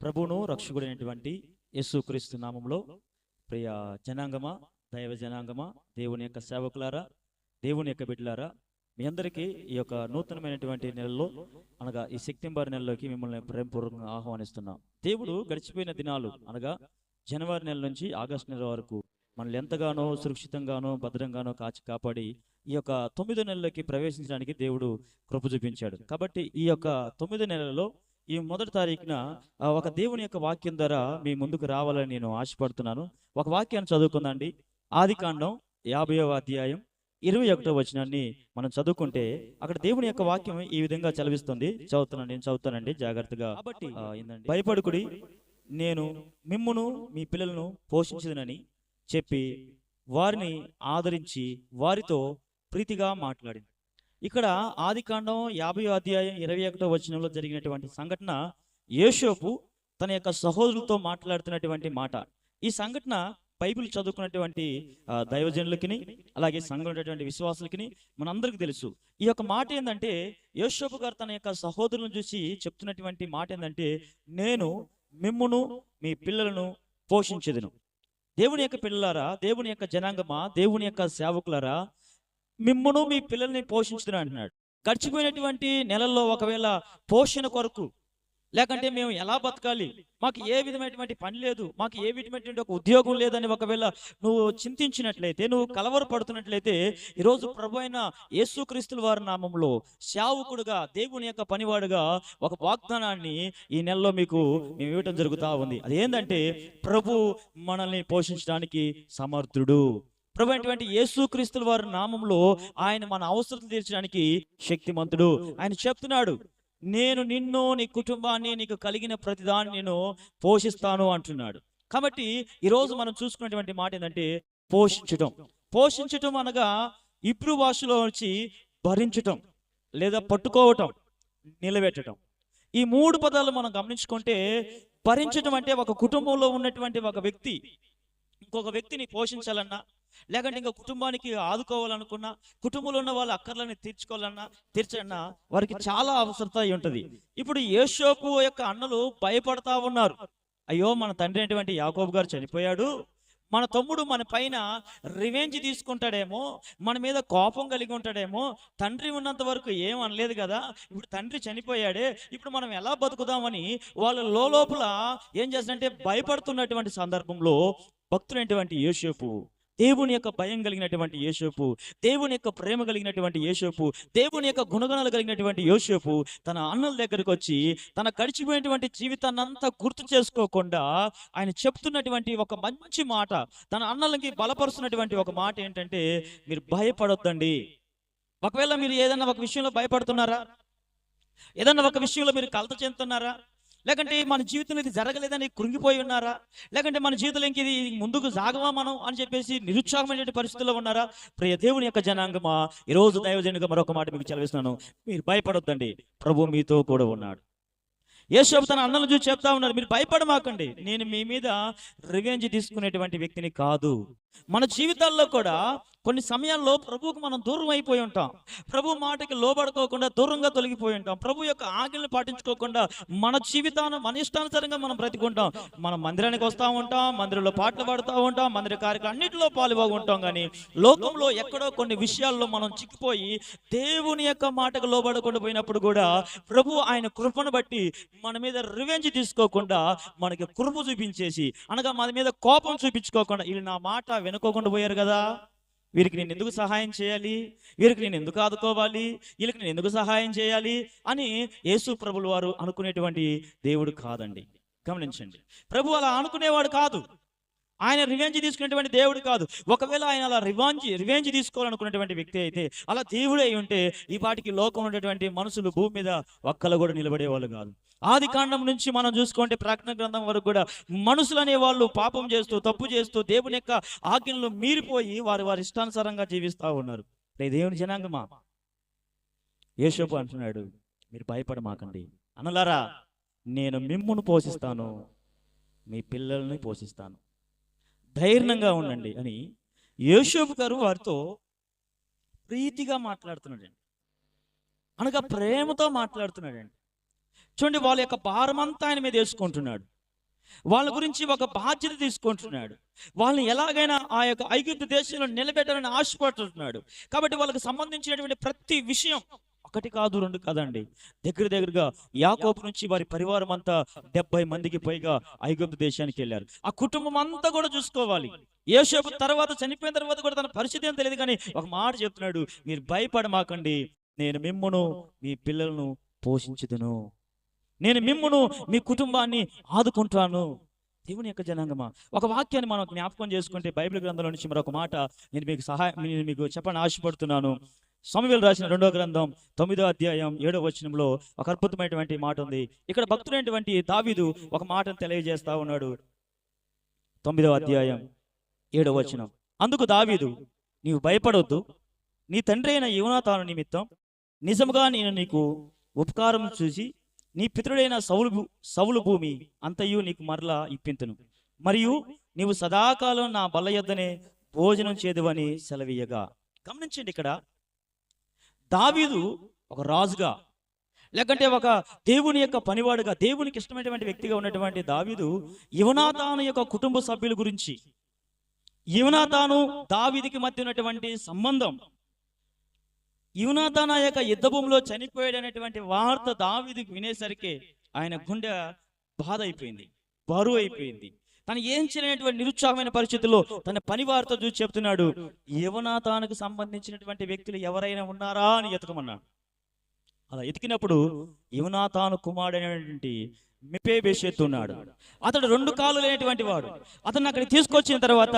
ప్రభువును రక్షకుడైనటువంటి యేసుక్రీస్తు నామంలో ప్రియ జనాంగమా దైవ జనాంగమా దేవుని యొక్క సేవకులారా దేవుని యొక్క బిడ్డలారా మీ అందరికీ ఈ యొక్క నూతనమైనటువంటి నెలలో అనగా ఈ సెప్టెంబర్ నెలలోకి మిమ్మల్ని ప్రేమపూర్వకంగా ఆహ్వానిస్తున్నాం. దేవుడు గడిచిపోయిన దినాలు అనగా జనవరి నెల నుంచి ఆగస్టు నెల వరకు మనల్ని ఎంతగానో సురక్షితంగానో భద్రంగానో కాచి కాపాడి ఈ యొక్క తొమ్మిది నెలలకి ప్రవేశించడానికి దేవుడు కృప చూపించాడు. కాబట్టి ఈ యొక్క తొమ్మిది నెలలలో ఈ మొదటి తారీఖున ఒక దేవుని యొక్క వాక్యం ద్వారా మీ ముందుకు రావాలని నేను ఆశపడుతున్నాను. ఒక వాక్యాన్ని చదువుకుందండి. ఆది కాండం యాభైవ అధ్యాయం ఇరవై ఒకటో వచనాన్ని మనం చదువుకుంటే అక్కడ దేవుని యొక్క వాక్యం ఈ విధంగా చదివిస్తుంది. చదువుతున్నాను నేను చదువుతానండి. జాగ్రత్తగా. భయపడుకుడి నేను మిమ్మును మీ పిల్లలను పోషించదనని చెప్పి వారిని ఆదరించి వారితో ప్రీతిగా మాట్లాడింది. ఇక్కడ ఆదికాండం యాభై అధ్యాయం ఇరవై ఒకటో వచనంలో జరిగినటువంటి సంఘటన యేషోపు తన యొక్క సహోదరులతో మాట్లాడుతున్నటువంటి మాట. ఈ సంఘటన బైబిల్ చదువుకున్నటువంటి దైవజనులకి అలాగే సంఘం ఉన్నటువంటి విశ్వాసులకి మనందరికీ తెలుసు. ఈ యొక్క మాట ఏంటంటే యేషోపు గారు తన యొక్క సహోదరులను చూసి చెప్తున్నటువంటి మాట ఏంటంటే నేను మిమ్మును మీ పిల్లలను పోషించేదను. దేవుని యొక్క పిల్లలారా దేవుని యొక్క జనాంగమా దేవుని యొక్క సేవకులారా మిమ్మును మీ పిల్లల్ని పోషించుతున్నా అంటున్నాడు. గడిచిపోయినటువంటి నెలల్లో ఒకవేళ పోషణ కొరకు లేకంటే మేము ఎలా బతకాలి? మాకు ఏ విధమైనటువంటి పని లేదు. మాకు ఏ విధమైనటువంటి ఒక ఉద్యోగం లేదని ఒకవేళ నువ్వు చింతించినట్లయితే నువ్వు కలవర పడుతున్నట్లయితే ఈరోజు ప్రభు అయిన యేసుక్రీస్తుల వారి నామంలో శావుకుడుగా దేవుని యొక్క పనివాడుగా ఒక వాగ్దానాన్ని ఈ నెలలో మీకు మేము ఇవ్వటం జరుగుతూ ఉంది. అదేంటంటే ప్రభు మనల్ని పోషించడానికి సమర్థుడు. ప్రభు అయినటువంటి యేసుక్రీస్తుల వారి నామంలో ఆయన మన అవసరం తీర్చడానికి శక్తిమంతుడు. ఆయన చెప్తున్నాడు నేను నిన్ను నీ కుటుంబాన్ని నీకు కలిగిన ప్రతిదాన్ని నేను పోషిస్తాను అంటున్నాడు. కాబట్టి ఈరోజు మనం చూసుకున్నటువంటి మాట ఏంటంటే పోషించటం. పోషించటం అనగా ఇప్పుడు భాషలో వచ్చి భరించటం లేదా పట్టుకోవటం నిలబెట్టడం ఈ మూడు పదాలు మనం గమనించుకుంటే భరించటం అంటే ఒక కుటుంబంలో ఉన్నటువంటి ఒక వ్యక్తి ఇంకొక వ్యక్తిని పోషించాలన్నా లేకంటే ఇంకా కుటుంబానికి ఆదుకోవాలనుకున్నా కుటుంబంలో ఉన్న వాళ్ళ అక్కర్లని తీర్చుకోవాలన్నా తీర్చన్నా వారికి చాలా అవసరత అయి ఉంటది. ఇప్పుడు యేషోపు యొక్క అన్నలు భయపడతా ఉన్నారు. అయ్యో మన తండ్రి అయినటువంటి యాకోబు గారు చనిపోయాడు. మన తమ్ముడు మన పైన రివెంజ్ తీసుకుంటాడేమో మన మీద కోపం కలిగి ఉంటాడేమో తండ్రి ఉన్నంత వరకు ఏం అనలేదు కదా ఇప్పుడు తండ్రి చనిపోయాడే ఇప్పుడు మనం ఎలా బతుకుదామని వాళ్ళ లోపల ఏం చేస్తారంటే భయపడుతున్నటువంటి సందర్భంలో భక్తులైనటువంటి యేషోపు దేవుని యొక్క భయం కలిగినటువంటి యేషోపు దేవుని యొక్క ప్రేమ కలిగినటువంటి యేషోపు దేవుని యొక్క గుణగణాలు కలిగినటువంటి యోషోపు తన అన్నల దగ్గరకు వచ్చి తన గడిచిపోయినటువంటి జీవితాన్ని అంతా గుర్తు చేసుకోకుండా ఆయన చెప్తున్నటువంటి ఒక మంచి మాట తన అన్నలకి బలపరుస్తున్నటువంటి ఒక మాట ఏంటంటే మీరు భయపడొద్దండి. ఒకవేళ మీరు ఏదైనా ఒక విషయంలో భయపడుతున్నారా? ఏదైనా ఒక విషయంలో మీరు కలత చెందుతున్నారా? లేకంటే మన జీవితంలో ఇది జరగలేదని కృంగిపోయి ఉన్నారా? లేకంటే మన జీవితంలో ఇంక ఇది ముందుకు సాగవా మనం అని చెప్పేసి నిరుత్సాహమైనటువంటి పరిస్థితుల్లో ఉన్నారా? ప్రియ దేవుని యొక్క జనాంగమా ఈ రోజు దైవజనుగా మరొక మాట మీకు చదివిస్తున్నాను. మీరు భయపడొద్దండి. ప్రభు మీతో కూడా ఉన్నాడు. ఏ తన అన్నలు చూసి చెప్తా ఉన్నారు మీరు భయపడమాకండి. నేను మీ మీద రివెంజ్ తీసుకునేటువంటి వ్యక్తిని కాదు. మన జీవితాల్లో కూడా కొన్ని సమయాల్లో ప్రభువుకు మనం దూరం అయిపోయి ఉంటాం. ప్రభు మాటకి లోబడుకోకుండా దూరంగా తొలగిపోయి ఉంటాం. ప్రభు యొక్క ఆజ్ఞలను పాటించుకోకుండా మన జీవితాన్ని మన ఇష్టానుసారంగా మనం బ్రతికుంటాం. మనం మందిరానికి వస్తూ ఉంటాం మందిరంలో పాటలు పాడుతూ ఉంటాం మందిర కార్యక్రమం అన్నింటిలో పాలుబాగు ఉంటాం కానీ లోకంలో ఎక్కడో కొన్ని విషయాల్లో మనం చిక్కిపోయి దేవుని యొక్క మాటకు లోబడకుండా పోయినప్పుడు కూడా ప్రభు ఆయన కృపను బట్టి మన మీద రివెంజ్ తీసుకోకుండా మనకి కృప చూపించేసి అనగా మన మీద కోపం చూపించుకోకుండా వీళ్ళు నా మాట వెనుకోకుండా పోయారు కదా. వీరికి నేను ఎందుకు సహాయం చేయాలి? వీరికి నేను ఎందుకు ఆదుకోవాలి? వీళ్ళకి నేను ఎందుకు సహాయం చేయాలి? అని యేసు ప్రభులు వారు అనుకునేటువంటి దేవుడు కాదండి. గమనించండి. ప్రభు అలా అనుకునేవాడు కాదు. ఆయన రివెంజ్ తీసుకునేటువంటి దేవుడు కాదు. ఒకవేళ ఆయన అలా రివాంజ్ రివెంజ్ తీసుకోవాలనుకున్నటువంటి వ్యక్తి అయితే అలా దేవుడు అయి ఉంటే ఈ పాటికి లోకం ఉన్నటువంటి మనుషులు భూమి మీద ఒక్కలు కూడా నిలబడేవాళ్ళు కాదు. ఆది కాండం నుంచి మనం చూసుకుంటే ప్రకటన గ్రంథం వరకు కూడా మనుషులు అనే వాళ్ళు పాపం చేస్తూ తప్పు చేస్తూ దేవుని యొక్క ఆజ్ఞలను మీరిపోయి వారు వారి ఇష్టానుసారంగా జీవిస్తూ ఉన్నారు. లే దేవుని జనాంగమా? యేషోపు అంటున్నాడు మీరు భయపడమాకండి అనలారా నేను మిమ్మును పోషిస్తాను మీ పిల్లల్ని పోషిస్తాను. ధైర్యంగా ఉండండి అని యేషోపు గారు వారితో ప్రీతిగా మాట్లాడుతున్నాడండి. అనగా ప్రేమతో మాట్లాడుతున్నాడండి. చూడండి వాళ్ళ యొక్క భారమంతా ఆయన మీద వేసుకుంటున్నాడు. వాళ్ళ గురించి ఒక బాధ్యత తీసుకుంటున్నాడు. వాళ్ళని ఎలాగైనా ఆ యొక్క ఐగుప్తు దేశంలో నిలబెట్టాలని ఆశపడుతున్నాడు. కాబట్టి వాళ్ళకి సంబంధించినటువంటి ప్రతి విషయం ఒకటి కాదు రెండు కాదండి. దగ్గర దగ్గరగా యాకోపు నుంచి వారి పరివారం అంతా డెబ్బై మందికి పైగా ఐగుప్తు దేశానికి వెళ్ళారు. ఆ కుటుంబం అంతా కూడా చూసుకోవాలి. యేషోపు తర్వాత చనిపోయిన తర్వాత కూడా తన పరిస్థితి ఏం తెలియదు కానీ ఒక మాట చెప్తున్నాడు మీరు భయపడమాకండి. నేను మిమ్మును మీ పిల్లలను పోషించుదును. నేను మిమ్మును మీ కుటుంబాన్ని ఆదుకుంటాను. దేవుని యొక్క జనాంగమా? ఒక వాక్యాన్ని మనం జ్ఞాపకం చేసుకుంటే బైబిల్ గ్రంథంలో నుంచి మరొక మాట నేను మీకు సహాయం నేను మీకు చెప్పని ఆశపడుతున్నాను. సమవేలు రాసిన రెండో గ్రంథం తొమ్మిదో అధ్యాయం ఏడో వచనంలో ఒక అద్భుతమైనటువంటి మాట ఉంది. ఇక్కడ భక్తుడైనటువంటి దావీదు ఒక మాటను తెలియజేస్తా ఉన్నాడు. తొమ్మిదో అధ్యాయం ఏడో వచనం. అందుకు దావీదు నీవు భయపడవద్దు నీ తండ్రి అయిన యువనాతాను నిమిత్తం నిజముగా నేను నీకు ఉపకారం చూసి నీ పితరుడైన సౌలు సౌలు భూమి అంతయు నీకు మరలా ఇప్పింతును. మరియు నీవు సదాకాలం నా బల్ల యొద్దనే భోజనం చేదువని సెలవీయగా. గమనించండి ఇక్కడ దావీదు ఒక రాజుగా లేకంటే ఒక దేవుని యొక్క పనివాడుగా దేవునికి ఇష్టమైనటువంటి వ్యక్తిగా ఉన్నటువంటి దావీదు యువనాతాను యొక్క కుటుంబ సభ్యుల గురించి యువనాతాను దావీదికి మధ్య ఉన్నటువంటి సంబంధం యువనాతాన్ ఆ యొక్క యుద్ధ భూమిలో చనిపోయాడు అనేటువంటి వార్త దావీదికి వినేసరికి ఆయన గుండె బాధ అయిపోయింది బరువు అయిపోయింది. తను ఏం చేయనటువంటి నిరుత్సాహమైన పరిస్థితుల్లో తన పనివారితో చూసి చెప్తున్నాడు యువనాతానికి సంబంధించినటువంటి వ్యక్తులు ఎవరైనా ఉన్నారా అని ఎతకమన్నాడు. అలా ఎతికినప్పుడు యువనాతాను కుమారుడైనటువంటి మిపేబెషెత్ ఉన్నాడు. అతడు రెండు కాళ్ళు లేనటువంటి వాడు. అతను అక్కడికి తీసుకొచ్చిన తర్వాత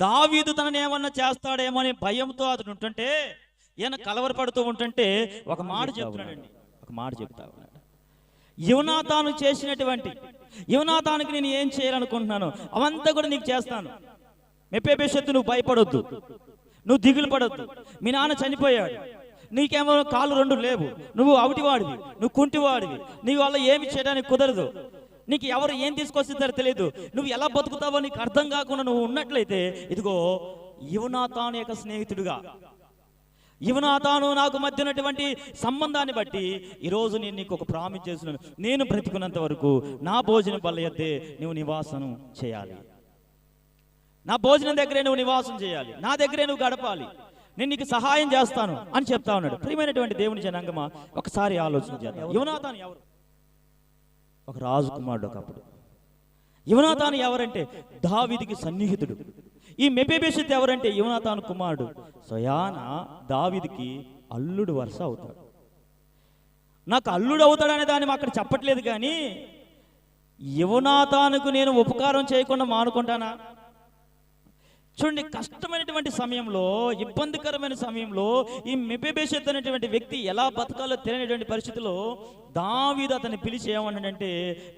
దావీదు తనని ఏమన్నా చేస్తాడేమో అనే భయంతో అతను ఉంటుంటే ఈయన కలవరపడుతూ ఉంటుంటే ఒక మాట చెప్తున్నాడండి. ఒక మాట చెప్తా ఉన్నాడు. యువనాతాను చేసినటువంటి యువనాథానికి నేను ఏం చేయాలనుకుంటున్నాను అవంతా కూడా నీకు చేస్తాను. మెప్పేపేషత్తు నువ్వు భయపడొద్దు. నువ్వు దిగులు పడొద్దు. మీ నాన్న చనిపోయాడు. నీకేమో కాళ్ళు రెండు లేవు. నువ్వు అవిటివాడివి. నువ్వు కుంటివాడివి. నీ వల్ల ఏమి చేయడానికి కుదరదు. నీకు ఎవరు ఏం తీసుకొస్తుందో తెలియదు నువ్వు ఎలా బతుకుతావో నీకు అర్థం కాకుండా నువ్వు ఉన్నట్లయితే ఇదిగో యువనాతాను యొక్క స్నేహితుడిగా. యువనాతాను నాకు మధ్య ఉన్నటువంటి సంబంధాన్ని బట్టి ఈరోజు నేను నీకు ఒక ప్రామిస్ చేస్తున్నాను. నేను బ్రతికున్నంత వరకు నా భోజనం బల్ల ఎద్దే నువ్వు నివాసం చేయాలి. నా భోజనం దగ్గరే నువ్వు నివాసం చేయాలి. నా దగ్గరే నువ్వు గడపాలి. నేను నీకు సహాయం చేస్తాను అని చెప్తా ఉన్నాడు. ప్రియమైనటువంటి దేవుని జనాంగమా ఒకసారి ఆలోచన చేద్దాం. యువనాథాను ఎవరు? ఒక రాజు కుమారుడు ఒకప్పుడు. యువనాథాను ఎవరంటే? దావిదికి సన్నిహితుడు. ఈ మెపేబేషత్ ఎవరంటే యువనాథాను కుమారుడు. స్వయాన దావిదికి అల్లుడు వరుస అవుతాడు. నాకు అల్లుడు అవుతాడనే దాన్ని అక్కడ చెప్పట్లేదు కానీ యువనాథానికి నేను ఉపకారం చేయకుండా మానుకుంటానా? చూడండి కష్టమైనటువంటి సమయంలో ఇబ్బందికరమైన సమయంలో ఈ మెపెబేషత్ అనేటువంటి వ్యక్తి ఎలా బతకాలో తెలియనటువంటి పరిస్థితిలో దావీదు అతన్ని పిలిచి ఏమన్నాడంటే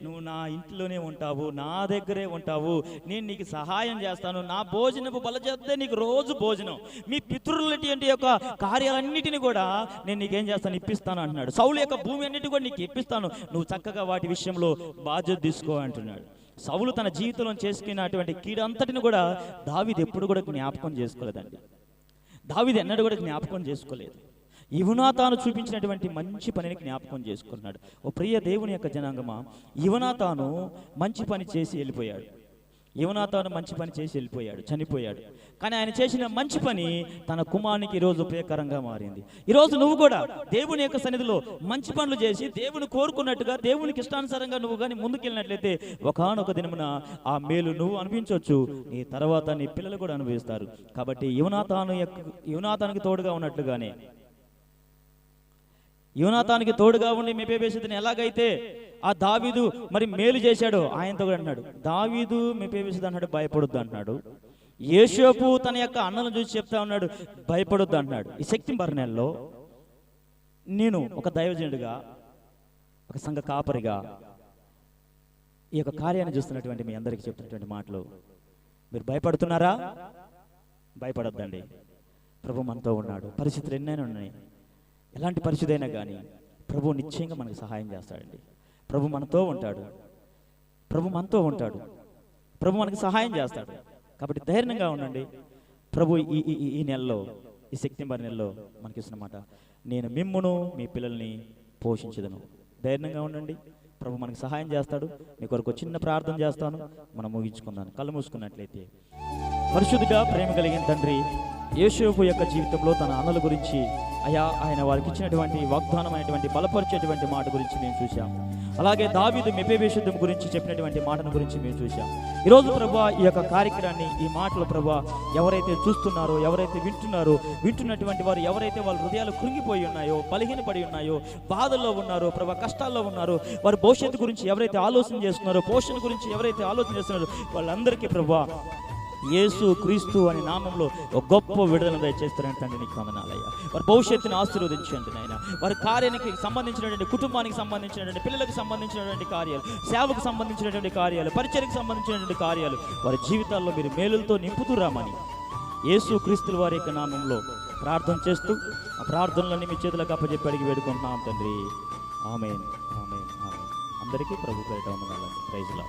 నువ్వు నా ఇంట్లోనే ఉంటావు నా దగ్గరే ఉంటావు నేను నీకు సహాయం చేస్తాను నా భోజనపు బల చేస్తే నీకు రోజు భోజనం మీ పితృలటువంటి యొక్క కార్యాలన్నిటిని కూడా నేను నీకేం చేస్తాను ఇప్పిస్తాను అంటున్నాడు. సౌలు యొక్క భూమి అన్నిటి కూడా నీకు ఇప్పిస్తాను నువ్వు చక్కగా వాటి విషయంలో బాధ్యత తీసుకో అంటున్నాడు. సవులు తన జీవితంలో చేసుకున్నటువంటి కీడంతటిని కూడా దావిది ఎప్పుడు కూడా జ్ఞాపకం చేసుకోలేదండి. దావిది ఎన్నడూ కూడా జ్ఞాపకం చేసుకోలేదు. యువనా తాను చూపించినటువంటి మంచి పనిని జ్ఞాపకం చేసుకున్నాడు. ఓ ప్రియ దేవుని యొక్క జనాంగమా యువనా తాను మంచి పని చేసి వెళ్ళిపోయాడు. యువనాతాను మంచి పని చేసి వెళ్ళిపోయాడు చనిపోయాడు. కానీ ఆయన చేసిన మంచి పని తన కుమారునికి ఈరోజు ఉపయోగకరంగా మారింది. ఈరోజు నువ్వు కూడా దేవుని యొక్క సన్నిధిలో మంచి పనులు చేసి దేవుని కోరుకున్నట్టుగా దేవునికి ఇష్టానుసారంగా నువ్వు కానీ ముందుకెళ్ళినట్లయితే ఒకనొక దినమున ఆ మేలు నువ్వు అనిపించవచ్చు నీ తర్వాత నీ పిల్లలు కూడా అనుభవిస్తారు. కాబట్టి యువనాథాను యొక్క యువనాథానికి తోడుగా ఉన్నట్లుగానే యువనాథానికి తోడుగా ఉండి మెపేబేసిని ఎలాగైతే ఆ దావీదు మరి మేలు చేశాడు ఆయనతో కూడా అన్నాడు దావీదు మెపేబేసిద్ అన్నాడు భయపడొద్దు అన్నాడు. యేషోపు తన యొక్క అన్నను చూసి చెప్తా ఉన్నాడు భయపడొద్దు అంటున్నాడు ఈ శక్తి నెలలో నేను ఒక దైవజనుడిగా ఒక సంఘ కాపరిగా ఈ యొక్క కార్యాన్ని చూస్తున్నటువంటి మీ అందరికీ చెప్తున్నటువంటి మాటలు. మీరు భయపడుతున్నారా? భయపడొద్దండి. ప్రభు మనతో ఉన్నాడు. పరిస్థితులు ఎన్నైనా ఉన్నాయి. ఎలాంటి పరిస్థితి అయినా కానీ ప్రభు నిశ్చయంగా మనకు సహాయం చేస్తాడండి. ప్రభు మనతో ఉంటాడు. ప్రభు మనతో ఉంటాడు. ప్రభు మనకు సహాయం చేస్తాడు. కాబట్టి ధైర్యంగా ఉండండి. ప్రభు ఈ ఈ- ఈ- ఈ నెలలో ఈ సెప్టెంబర్ నెలలో మనకి ఇస్తున్నమాట నేను మిమ్మును మీ పిల్లల్ని పోషించదను. ధైర్యంగా ఉండండి. ప్రభు మనకు సహాయం చేస్తాడు. మీ కొరకు చిన్న ప్రార్థన చేస్తాను. మనం ముగించుకుందాం. కళ్ళు మూసుకున్నట్లయితే పరిశుద్ధిగా ప్రేమ కలిగిన తండ్రి యేషోపు యొక్క జీవితంలో తన అన్నల గురించి అయా ఆయన వారికి ఇచ్చినటువంటి వాగ్దానమైనటువంటి బలపరిచేటువంటి మాట గురించి మేము చూసాం అలాగే దావీదు మెపేవేషుద్ధం గురించి చెప్పినటువంటి మాటను గురించి మేము చూసాం ఈరోజు ప్రభా ఈ యొక్క కార్యక్రమాన్ని ఈ మాటలు ప్రభా ఎవరైతే చూస్తున్నారో ఎవరైతే వింటున్నారో వింటున్నటువంటి వారు ఎవరైతే వాళ్ళ హృదయాలు కృంగిపోయి ఉన్నాయో బలహీనపడి ఉన్నాయో బాధల్లో ఉన్నారో ప్రభా కష్టాల్లో ఉన్నారో వారి భవిష్యత్తు గురించి ఎవరైతే ఆలోచన చేస్తున్నారో పోషణ గురించి ఎవరైతే ఆలోచన చేస్తున్నారో వాళ్ళందరికీ ప్రభా యేసు క్రీస్తు అనే నామంలో ఒక గొప్ప విడుదల దయచేస్తారని తండ్రి నీకు వందనాలయ్యా వారి భవిష్యత్తుని ఆశీర్వదించండి నాయన. వారి కార్యానికి సంబంధించినటువంటి కుటుంబానికి సంబంధించినటువంటి పిల్లలకు సంబంధించినటువంటి కార్యాలు సేవకు సంబంధించినటువంటి కార్యాలు పరిచయకు సంబంధించినటువంటి కార్యాలు వారి జీవితాల్లో మీరు మేలులతో నింపుతురామని యేసు క్రీస్తుల వారి యొక్క నామంలో ప్రార్థన చేస్తూ ఆ ప్రార్థనలన్నీ మీ చేతులకు అప్పచెప్పి అడిగి వేడుకుంటున్నాం తండ్రి. ఆమె ఆమె ఆమె అందరికీ ప్రభు పేరిట వందనాలండి ప్రైజ్లా